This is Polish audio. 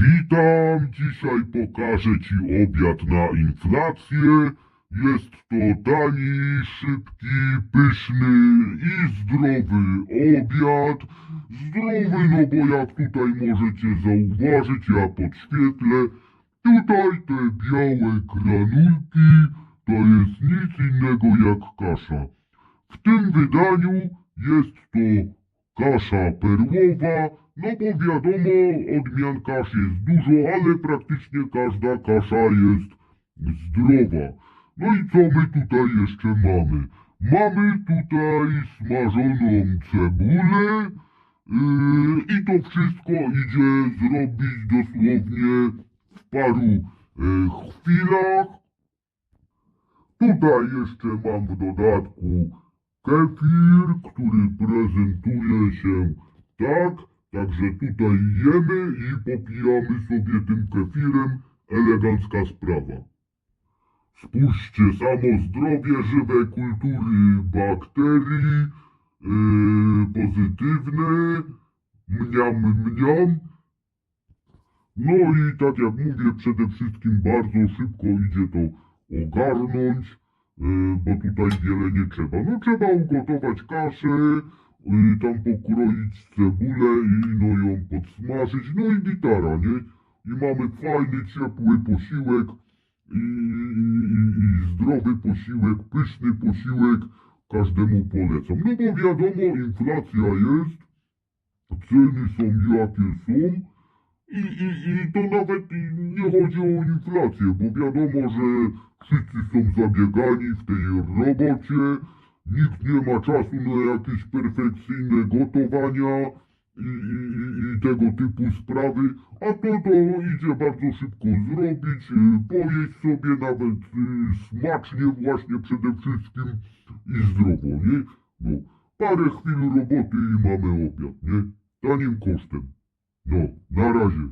Witam, dzisiaj pokażę Ci obiad na inflację. Jest to tani, szybki, pyszny i zdrowy obiad. Zdrowy, no bo jak tutaj możecie zauważyć, ja podświetlę, tutaj te białe granulki to jest nic innego jak kasza. W tym wydaniu jest to kasza perłowa, no bo wiadomo, odmian kasz jest dużo, ale praktycznie każda kasza jest zdrowa. No i co my tutaj jeszcze mamy? Mamy tutaj smażoną cebulę yy, i to wszystko idzie zrobić dosłownie w paru yy, chwilach. Tutaj jeszcze mam w dodatku kefir, który prezentuje się tak, także tutaj jemy i popijamy sobie tym kefirem, elegancka sprawa. Spójrzcie, samo zdrowie, żywe kultury bakterii, yy, pozytywne, mniam, mniam. No i tak jak mówię, przede wszystkim bardzo szybko idzie to ogarnąć, yy, bo tutaj wiele nie trzeba. No trzeba ugotować kaszę, yy, tam pokroić cebulę i no ją podsmażyć, no i gitara, nie? I mamy fajny, ciepły posiłek. I, i, i, zdrowy posiłek, pyszny posiłek, każdemu polecam. No bo wiadomo, inflacja jest, ceny są jakie są, i, i, I to nawet nie chodzi o inflację, bo wiadomo, że wszyscy są zabiegani w tej robocie, nikt nie ma czasu na jakieś perfekcyjne gotowania i, i, i- tego typu sprawy, a to to idzie bardzo szybko zrobić, y, pojeść sobie nawet y, smacznie właśnie przede wszystkim i zdrowo, nie? No, parę chwil roboty i mamy obiad, nie? Tanim kosztem. No, na razie.